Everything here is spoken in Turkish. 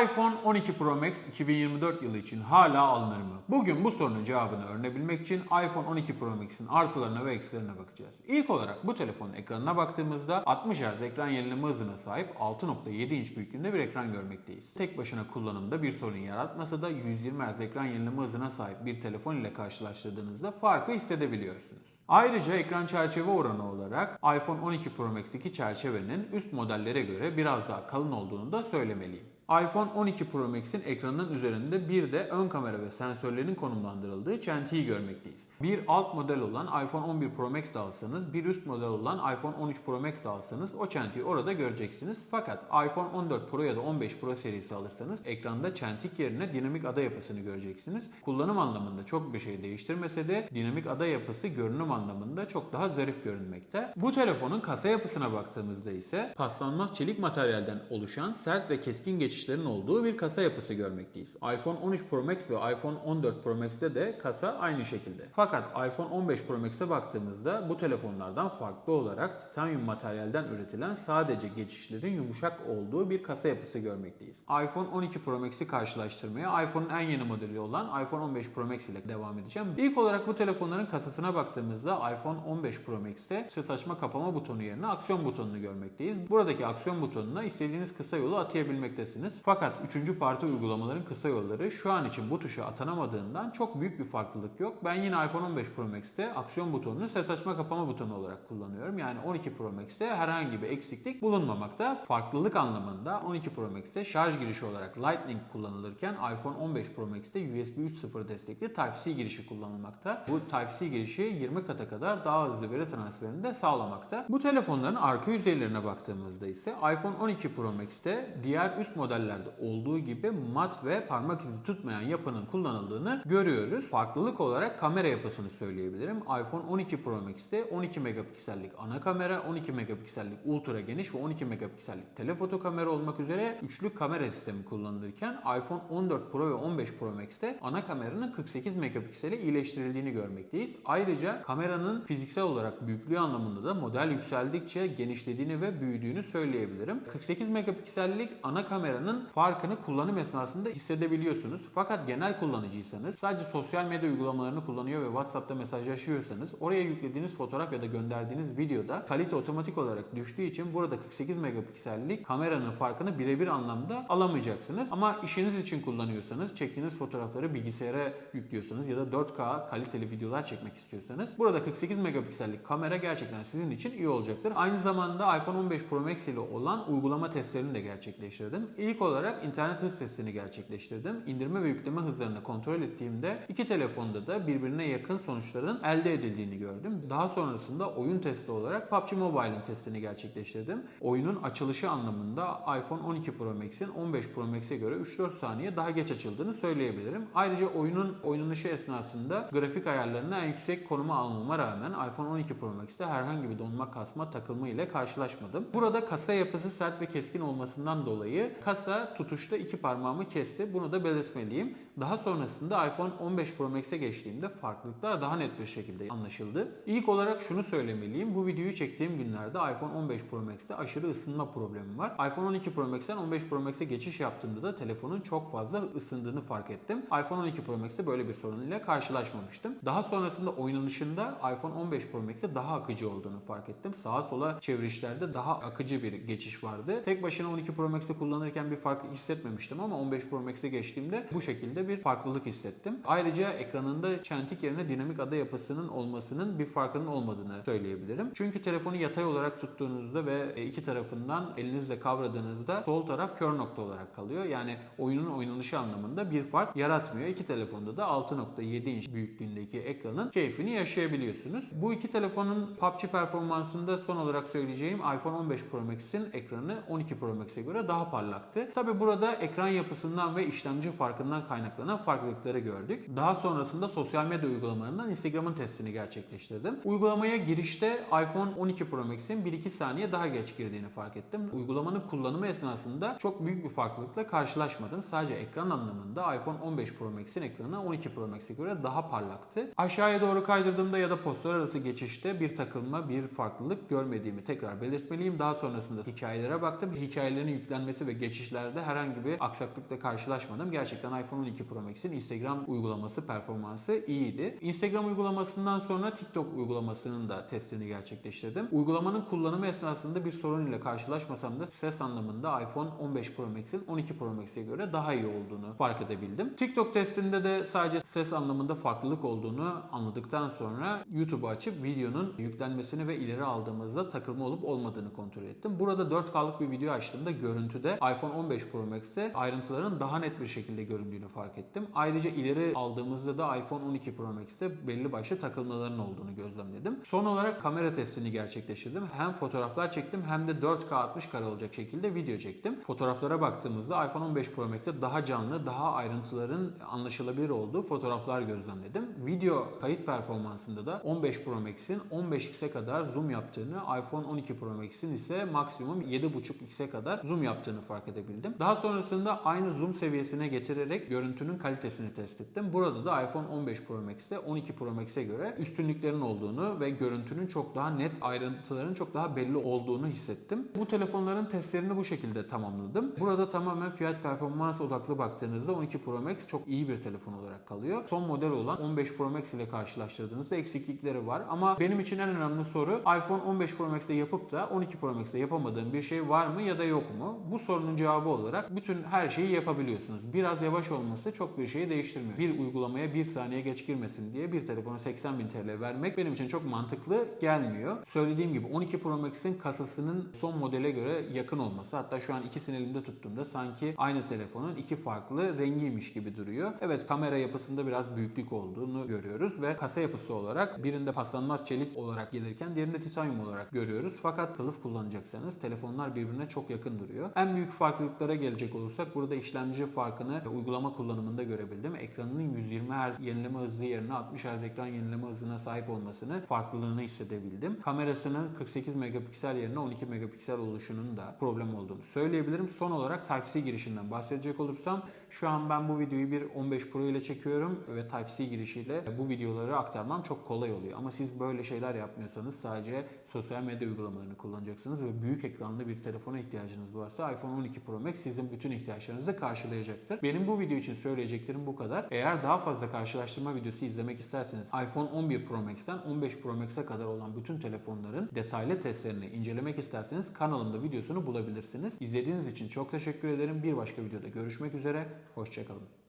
iPhone 12 Pro Max 2024 yılı için hala alınır mı? Bugün bu sorunun cevabını öğrenebilmek için iPhone 12 Pro Max'in artılarına ve eksilerine bakacağız. İlk olarak bu telefonun ekranına baktığımızda 60 Hz ekran yenileme hızına sahip 6.7 inç büyüklüğünde bir ekran görmekteyiz. Tek başına kullanımda bir sorun yaratmasa da 120 Hz ekran yenileme hızına sahip bir telefon ile karşılaştırdığınızda farkı hissedebiliyorsunuz. Ayrıca ekran çerçeve oranı olarak iPhone 12 Pro Max'teki çerçevenin üst modellere göre biraz daha kalın olduğunu da söylemeliyim. iPhone 12 Pro Max'in ekranının üzerinde bir de ön kamera ve sensörlerin konumlandırıldığı çentiyi görmekteyiz. Bir alt model olan iPhone 11 Pro Max de alsanız, bir üst model olan iPhone 13 Pro Max de alsanız o çentiyi orada göreceksiniz. Fakat iPhone 14 Pro ya da 15 Pro serisi alırsanız ekranda çentik yerine dinamik ada yapısını göreceksiniz. Kullanım anlamında çok bir şey değiştirmese de dinamik ada yapısı görünüm anlamında çok daha zarif görünmekte. Bu telefonun kasa yapısına baktığımızda ise paslanmaz çelik materyalden oluşan sert ve keskin geçişlerin olduğu bir kasa yapısı görmekteyiz. iPhone 13 Pro Max ve iPhone 14 Pro Max'te de kasa aynı şekilde. Fakat iPhone 15 Pro Max'e baktığımızda bu telefonlardan farklı olarak titanyum materyalden üretilen sadece geçişlerin yumuşak olduğu bir kasa yapısı görmekteyiz. iPhone 12 Pro Max'i karşılaştırmaya iPhone'un en yeni modeli olan iPhone 15 Pro Max ile devam edeceğim. İlk olarak bu telefonların kasasına baktığımızda iPhone 15 Pro Max'te ses açma kapama butonu yerine aksiyon butonunu görmekteyiz. Buradaki aksiyon butonuna istediğiniz kısa yolu atayabilmektesiniz. Fakat 3. parti uygulamaların kısa yolları şu an için bu tuşa atanamadığından çok büyük bir farklılık yok. Ben yine iPhone 15 Pro Max'te aksiyon butonunu ses açma kapama butonu olarak kullanıyorum. Yani 12 Pro Max'te herhangi bir eksiklik bulunmamakta. Farklılık anlamında 12 Pro Max'te şarj girişi olarak Lightning kullanılırken iPhone 15 Pro Max'te USB 3.0 destekli Type-C girişi kullanılmakta. Bu Type-C girişi 20 kata kadar daha hızlı veri transferini de sağlamakta. Bu telefonların arka yüzeylerine baktığımızda ise iPhone 12 Pro Max'te diğer üst modellerde olduğu gibi mat ve parmak izi tutmayan yapının kullanıldığını görüyoruz. Farklılık olarak kamera yapısını söyleyebilirim. iPhone 12 Pro Max'te 12 megapiksellik ana kamera, 12 megapiksellik ultra geniş ve 12 megapiksellik telefoto kamera olmak üzere üçlü kamera sistemi kullanılırken iPhone 14 Pro ve 15 Pro Max'te ana kameranın 48 megapiksele iyileştirildiğini görmekteyiz. Ayrıca kameranın fiziksel olarak büyüklüğü anlamında da model yükseldikçe genişlediğini ve büyüdüğünü söyleyebilirim. 48 megapiksellik ana kameranın farkını kullanım esnasında hissedebiliyorsunuz. Fakat genel kullanıcıysanız sadece sosyal medya uygulamalarını kullanıyor ve WhatsApp'ta mesajlaşıyorsanız oraya yüklediğiniz fotoğraf ya da gönderdiğiniz videoda kalite otomatik olarak düştüğü için burada 48 megapiksellik kameranın farkını birebir anlamda alamayacaksınız. Ama işiniz için kullanıyorsanız çektiğiniz fotoğrafları bilgisayara yüklüyorsanız ya da 4K kaliteli videolar çekmek istiyorsanız burada 48 megapiksellik kamera gerçekten sizin için iyi olacaktır. Aynı zamanda iPhone 15 Pro Max ile olan uygulama testlerini de gerçekleştirdim. İlk olarak internet hız testini gerçekleştirdim. İndirme ve yükleme hızlarını kontrol ettiğimde iki telefonda da birbirine yakın sonuçların elde edildiğini gördüm. Daha sonrasında oyun testi olarak PUBG Mobile'in testini gerçekleştirdim. Oyunun açılışı anlamında iPhone 12 Pro Max'in 15 Pro Max'e göre 3-4 saniye daha geç açıldığını söyleyebilirim. Ayrıca oyunun oynanışı esnasında grafik ayarlarına en yüksek konuma almama rağmen iPhone 12 Pro Max'te herhangi bir donma kasma takılma ile karşılaşmadım. Burada kasa yapısı sert ve keskin olmasından dolayı kasa tutuşta iki parmağımı kesti. Bunu da belirtmeliyim. Daha sonrasında iPhone 15 Pro Max'e geçtiğimde farklılıklar daha net bir şekilde anlaşıldı. İlk olarak şunu söylemeliyim. Bu videoyu çektiğim günlerde iPhone 15 Pro Max'te aşırı ısınma problemi var. iPhone 12 Pro Max'ten 15 Pro Max'e geçiş yaptığımda da telefonun çok fazla ısındığını fark ettim. iPhone 12 Pro Max'te böyle bir sorun ile karşılaşmamıştım. Daha sonrasında oynanışında iPhone 15 Pro Max'te daha akıcı olduğunu fark ettim. Sağa sola çevirişlerde daha akıcı bir geçiş vardı. Tek başına 12 Pro Max'i kullanırken bir fark hissetmemiştim ama 15 Pro Max'e geçtiğimde bu şekilde bir farklılık hissettim. Ayrıca ekranında çentik yerine dinamik ada yapısının olmasının bir farkının olmadığını söyleyebilirim. Çünkü telefonu yatay olarak tuttuğunuzda ve iki tarafından elinizle kavradığınızda sol taraf kör nokta olarak kalıyor. Yani oyunun oynanışı anlamında bir fark yaratmıyor. İki telefonda da 6.7 inç büyüklüğündeki ekranın keyfini yaşayabiliyorsunuz. Bu iki telefonun PUBG performansında son olarak söyleyeceğim iPhone 15 Pro Max'in ekranı 12 Pro Max'e göre daha parlaktı. Tabi burada ekran yapısından ve işlemci farkından kaynaklanan farklılıkları gördük. Daha sonrasında sosyal medya uygulamalarından Instagram'ın testini gerçekleştirdim. Uygulamaya girişte iPhone 12 Pro Max'in 1-2 saniye daha geç girdiğini fark ettim. Uygulamanın kullanımı esnasında çok büyük bir farklılıkla karşılaşmadım. Sadece ekran anlamında iPhone 15 Pro Max'in ekranı 12 Pro Max'e göre daha parlaktı. Aşağıya doğru kaydırdığımda ya da postlar arası geçişte bir takılma, bir farklılık görmediğimi tekrar belirtmeliyim. Daha sonrasında hikayelere baktım. Hikayelerin yüklenmesi ve geçişleri işlerde herhangi bir aksaklıkla karşılaşmadım. Gerçekten iPhone 12 Pro Max'in Instagram uygulaması performansı iyiydi. Instagram uygulamasından sonra TikTok uygulamasının da testini gerçekleştirdim. Uygulamanın kullanımı esnasında bir sorun ile karşılaşmasam da ses anlamında iPhone 15 Pro Max'in 12 Pro Max'e göre daha iyi olduğunu fark edebildim. TikTok testinde de sadece ses anlamında farklılık olduğunu anladıktan sonra YouTube'u açıp videonun yüklenmesini ve ileri aldığımızda takılma olup olmadığını kontrol ettim. Burada 4K'lık bir video açtığımda görüntüde iPhone 15 Pro Max'te ayrıntıların daha net bir şekilde göründüğünü fark ettim. Ayrıca ileri aldığımızda da iPhone 12 Pro Max'te belli başlı takılmaların olduğunu gözlemledim. Son olarak kamera testini gerçekleştirdim. Hem fotoğraflar çektim hem de 4K 60 kare olacak şekilde video çektim. Fotoğraflara baktığımızda iPhone 15 Pro Max'te daha canlı, daha ayrıntıların anlaşılabilir olduğu fotoğraflar gözlemledim. Video kayıt performansında da 15 Pro Max'in 15x'e kadar zoom yaptığını, iPhone 12 Pro Max'in ise maksimum 7.5x'e kadar zoom yaptığını fark edebildim. Daha sonrasında aynı zoom seviyesine getirerek görüntünün kalitesini test ettim. Burada da iPhone 15 Pro Max'te 12 Pro Max'e göre üstünlüklerin olduğunu ve görüntünün çok daha net ayrıntıların çok daha belli olduğunu hissettim. Bu telefonların testlerini bu şekilde tamamladım. Burada tamamen fiyat performans odaklı baktığınızda 12 Pro Max çok iyi bir telefon olarak kalıyor. Son model olan 15 Pro Max ile karşılaştırdığınızda eksiklikleri var ama benim için en önemli soru iPhone 15 Pro Max'te yapıp da 12 Pro Max'te yapamadığım bir şey var mı ya da yok mu? Bu sorunun cevabı olarak bütün her şeyi yapabiliyorsunuz. Biraz yavaş olması çok bir şeyi değiştirmiyor. Bir uygulamaya bir saniye geç girmesin diye bir telefona 80 bin TL vermek benim için çok mantıklı gelmiyor. Söylediğim gibi 12 Pro Max'in kasasının son modele göre yakın olması hatta şu an ikisini elimde tuttuğumda sanki aynı telefonun iki farklı rengiymiş gibi duruyor. Evet kamera yapısında biraz büyüklük olduğunu görüyoruz ve kasa yapısı olarak birinde paslanmaz çelik olarak gelirken diğerinde titanyum olarak görüyoruz. Fakat kılıf kullanacaksanız telefonlar birbirine çok yakın duruyor. En büyük farklılıklara gelecek olursak burada işlemci farkını uygulama kullanımında görebildim. Ekranının 120 Hz yenileme hızı yerine 60 Hz ekran yenileme hızına sahip olmasını, farklılığını hissedebildim. Kamerasının 48 megapiksel yerine 12 megapiksel oluşunun da problem olduğunu söyleyebilirim. Son olarak Type-C girişinden bahsedecek olursam şu an ben bu videoyu bir 15 Pro ile çekiyorum ve Type-C girişiyle bu videoları aktarmam çok kolay oluyor. Ama siz böyle şeyler yapmıyorsanız sadece sosyal medya uygulamalarını kullanacaksınız ve büyük ekranlı bir telefona ihtiyacınız varsa iPhone 12 Max sizin bütün ihtiyaçlarınızı karşılayacaktır. Benim bu video için söyleyeceklerim bu kadar. Eğer daha fazla karşılaştırma videosu izlemek isterseniz iPhone 11 Pro Max'ten 15 Pro Max'e kadar olan bütün telefonların detaylı testlerini incelemek isterseniz kanalımda videosunu bulabilirsiniz. İzlediğiniz için çok teşekkür ederim. Bir başka videoda görüşmek üzere. Hoşçakalın.